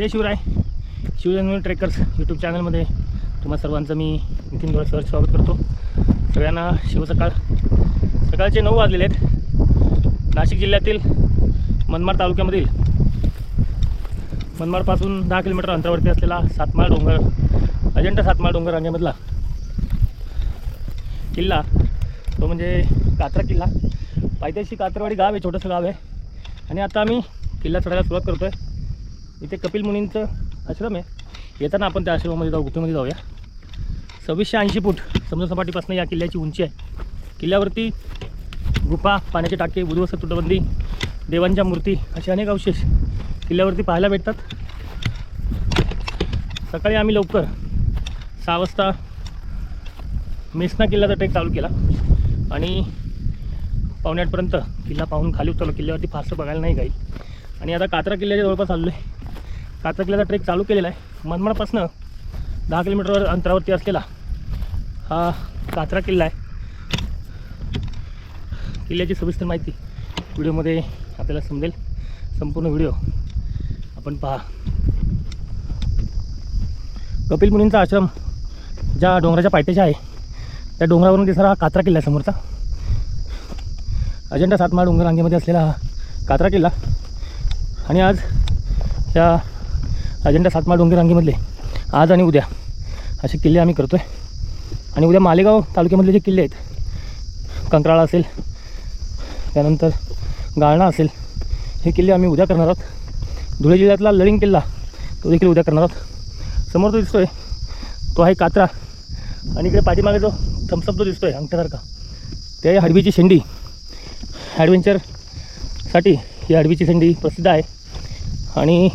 जय Shivray. Shivjanmi trekkers YouTube चॅनलमध्ये तुम्हा सर्वांचं मी नितीन डोळे सर स्वागत करतो. सगळ्यांना शिवसकाळ सकाळचे नऊ वाजलेले आहेत. नाशिक जिल्ह्यातील मनमाड तालुक्यामधील मनमाडपासून दहा किलोमीटर अंतरावरती असलेला सातमाळ डोंगर अजंठा सातमाळ डोंगर रांगेमधला किल्ला तो म्हणजे कात्रा किल्ला. पायथ्याशी कात्रवाडी गाव आहे छोटंसं गाव आहे. आणि आता आम्ही किल्ला चढायला सुरुवात करतो आहे इथे कपिल मुनींचं आश्रम आहे. येताना आपण त्या आश्रमामध्ये जाऊ गुफेमध्ये जाऊया. सव्वीसशे ऐंशी फूट समुद्रसपाटीपासून या किल्ल्याची उंची आहे. किल्ल्यावरती गुफा पाण्याचे टाके उद्ध्वस्त तुटबंदी देवांच्या मूर्ती असे अनेक अवशेष किल्ल्यावरती पाहायला भेटतात. सकाळी आम्ही लवकर सहा वाजता मेसना किल्ल्याचा ट्रेक चालू केला आणि पावणे आठपर्यंत किल्ला पाहून खाली उतरलो. किल्ल्यावरती फारसं बघायला नाही काही. आणि आता कात्रा किल्ल्याच्या जवळपास आलो आहे कात्रा किल्ल्याचा ट्रेक चालू केलेला आहे. मनमाडपासनं दहा किलोमीटरवर अंतरावरती असलेला हा कात्रा किल्ला आहे. किल्ल्याची सविस्तर माहिती व्हिडिओमध्ये आपल्याला समजेल. संपूर्ण व्हिडिओ आपण पहा. कपिल मुनींचा आश्रम ज्या डोंगराच्या पायथ्याशी आहे त्या डोंगरावरून दिसणारा हा कात्रा किल्ला समोरचा. अजंठा सातमाळ डोंगर रांगेमध्ये असलेला हा कात्रा किल्ला. आणि आज या अजंठा सातमाळ डोंगर रांगेमधले. आज आणि उद्या. असे किल्ले आम्ही करतो आहे आणि उद्या मालेगाव तालुक्यामधले जे किल्ले आहेत कंत्राळा असेल त्यानंतर गाळणा असेल हे किल्ले आम्ही उद्या करणार आहोत. धुळे जिल्ह्यातला लळिंग किल्ला तो देखील उद्या करणार आहोत. समोर तो दिसतो आहे तो आहे कात्रा. आणि इकडे पाठीमागे जो थम्सअप जो दिसतो आहे अंगठ्यासारखा ते आहे हडवीची शेंडी. ॲडव्हेंचरसाठी ही हडवीची शेंडी प्रसिद्ध आहे. आणि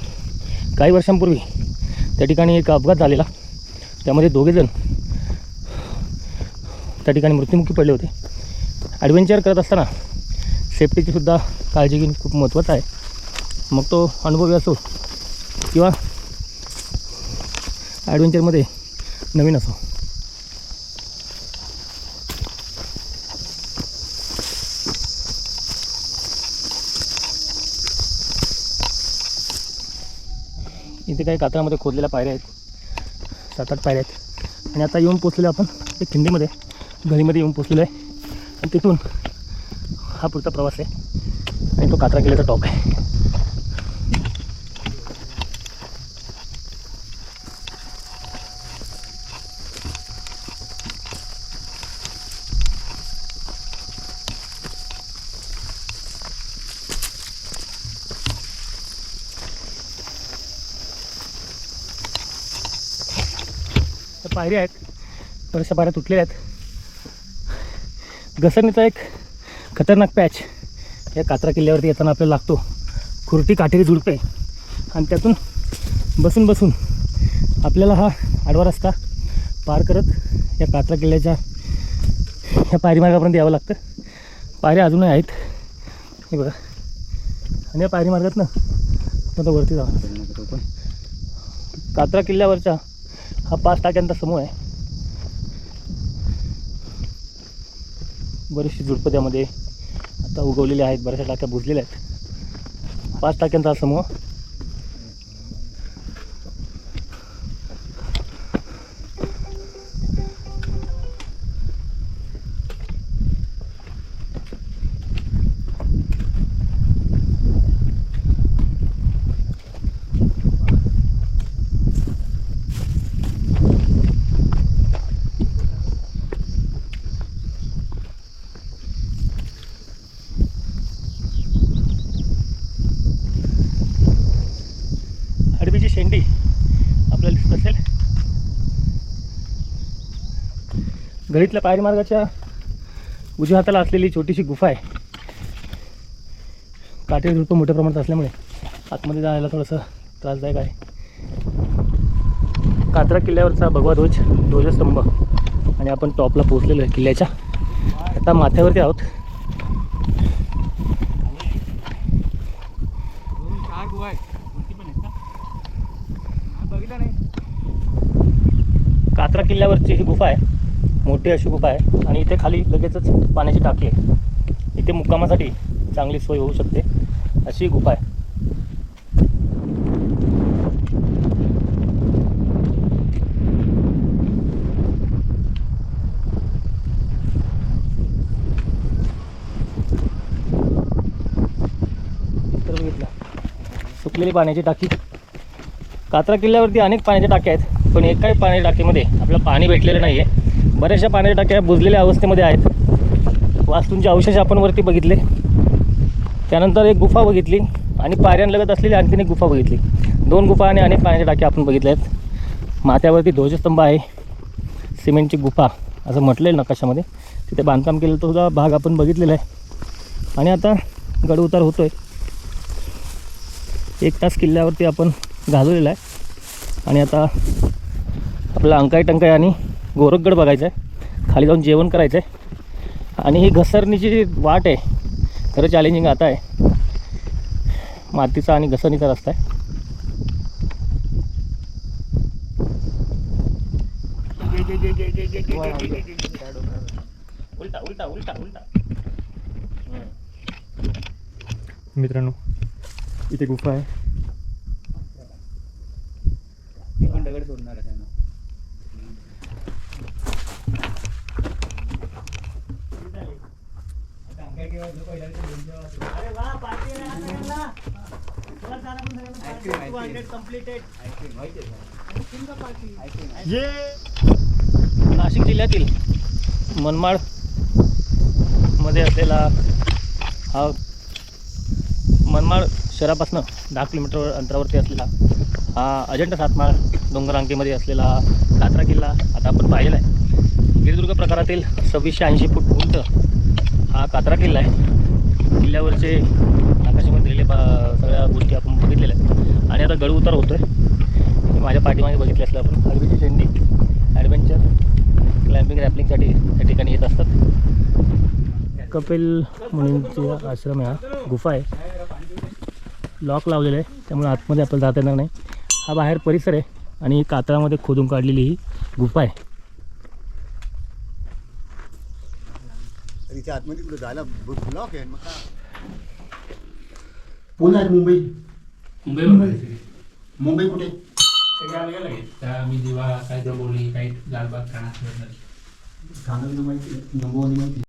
काही वर्षांपूर्वी त्या ठिकाणी एक अपघात झालेला. त्यामध्ये दोघेजण त्या ठिकाणी मृत्युमुखी पडले होते. ॲडव्हेंचर करत असताना सेफ्टीची सुद्धा काळजी घेणे खूप महत्त्वाचं आहे. मग तो अनुभवी असो किंवा ॲडव्हेंचरमध्ये नवीन असो. तिथे काही कातळामध्ये खोदलेल्या पायऱ्या आहेत. सात आठ पायऱ्या आहेत. आणि आता येऊन पोचलेलो आपण एक खिंडीमध्ये. घरीमध्ये येऊन पोचलेलो आहे. आणि तिथून हा पुढचा प्रवास आहे. आणि तो कात्रा किल्ल्याचा टॉप आहे. त्या पायऱ्या आहेत. बऱ्याचशा पायऱ्या तुटलेल्या आहेत. घसरणीचा एक खतरनाक पॅच या कात्रा किल्ल्यावरती येताना आपल्याला लागतो. खुर्टी काठेरी झुडपे. आणि त्यातून बसून बसून आपल्याला हा आडवा रस्ता पार करत या कात्रा किल्ल्याच्या या पायरीमार्गापर्यंत यावं लागतं. पायऱ्या अजूनही आहेत. हे बघा. आणि या पायरी मार्गात ना आता वरती जावं कात्रा किल्ल्यावरच्या हा पाच टाक्यांचा समूह आहे. बरीचशी झुडपं त्यामध्ये आता उगवलेली आहेत बऱ्याचशा टाक्या बुजलेल्या आहेत. पाच टाक्यांचा हा समूह हडबीची शेंडी आपल्याला दिसत असेल. गळीतल्या पायरी मार्गाच्या उजव्या हाताला असलेली छोटीशी गुफा आहे. काटेरी झुडपं मोठ्या प्रमाणात असल्यामुळे आतमध्ये जायला थोडंसं त्रासदायक आहे. कात्रा किल्ल्यावरचा भगवा ध्वज ध्वजस्तंभ आणि आपण टॉपला पोहोचलेलो आहे किल्ल्याच्या. आता माथ्यावरती आहोत. कात्रा किल्ल्यावरची ही गुफा आहे. मोठी अशी गुफा आहे. आणि इथे खाली लगेचच पाण्याची टाकी आहे. इथे मुक्कामासाठी चांगली सोय होऊ शकते. अशी गुफा आहे. सुकलेली पाण्याची टाकी. कात्रा किल्ल्यावरती अनेक पाण्याच्या टाक्या आहेत. पण एकाही पाण्याच्या टाकीमध्ये आपलं पाणी भेटलेलं नाही आहे बऱ्याचशा पाण्याच्या टाक्या बुजलेल्या अवस्थेमध्ये आहेत. वास्तूंचे अवशेष आपण वरती बघितले. त्यानंतर एक गुफा बघितली आणि पायऱ्यांलगत असलेली आणखीन एक गुफा बघितली. दोन गुफा आणि अनेक पाण्याच्या टाक्या आपण बघितल्या आहेत. माथ्यावरती ध्वजस्तंभ आहे. सिमेंटची गुफा असं म्हटलं आहे नकाशामध्ये. तिथे बांधकाम केलं तो सुद्धा भाग आपण बघितलेला आहे. आणि आता गडउतार होतो आहे एक तास किल्ल्यावरती आपण घालवलेला आहे. आणि आता आपला अंकाई टंकाई आणि गोरखगड बघायचा आहे खाली जाऊन जेवण करायचं आहे आणि ही घसरणीची जी वाट आहे. खरं चॅलेंजिंग आता आहे. मातीचा आणि घसरणीचा रस्ता आहे. उलटा उलटा उलटा उलटा मित्रांनो इथे गुफा आहे. दगड सोडणार आहे ना नाशिक जिल्ह्यातील मनमाडमध्ये असलेला हा मनमाड शहरापासून दहा किलोमीटर अंतरावरती असलेला हा अजंठा सातमाळ डोंगरांकीमध्ये असलेला कात्रा किल्ला आता आपण पाहिलेला आहे. गिरिदुर्ग प्रकारातील सव्वीसशे ऐंशी फूट उंच हा कात्रा किल्ला आहे. किल्ल्यावरचे आकाशामध्ये दिलेले बा सगळ्या गोष्टी आपण बघितलेल्या आहेत. आणि आता गड उतार होतो आहे माझ्या पाठीमागे बघितले असलं आपण. हलवीची शेंडी ॲडव्हेंचर क्लाइम्बिंग रॅपलिंगसाठी या ठिकाणी येत असतात. कपिल मुनींचे आश्रम आहे हा. गुफा आहे. लॉक लावलेलं आहे. त्यामुळे आतमध्ये आपल्याला जाता येणार नाही. हा बाहेर परिसर आहे. आणि कातळामध्ये खोदून काढलेली ही गुफा आहे. तिच्या आतमध्ये कुठं जायला ब्लॉक आहे. मग काय पुन्हा मुंबई. मुंबईमध्ये मुंबई. कुठे? मी जेव्हा काय बोलली काही लालबाग खाण्यात ठाण्याला माहिती माहिती.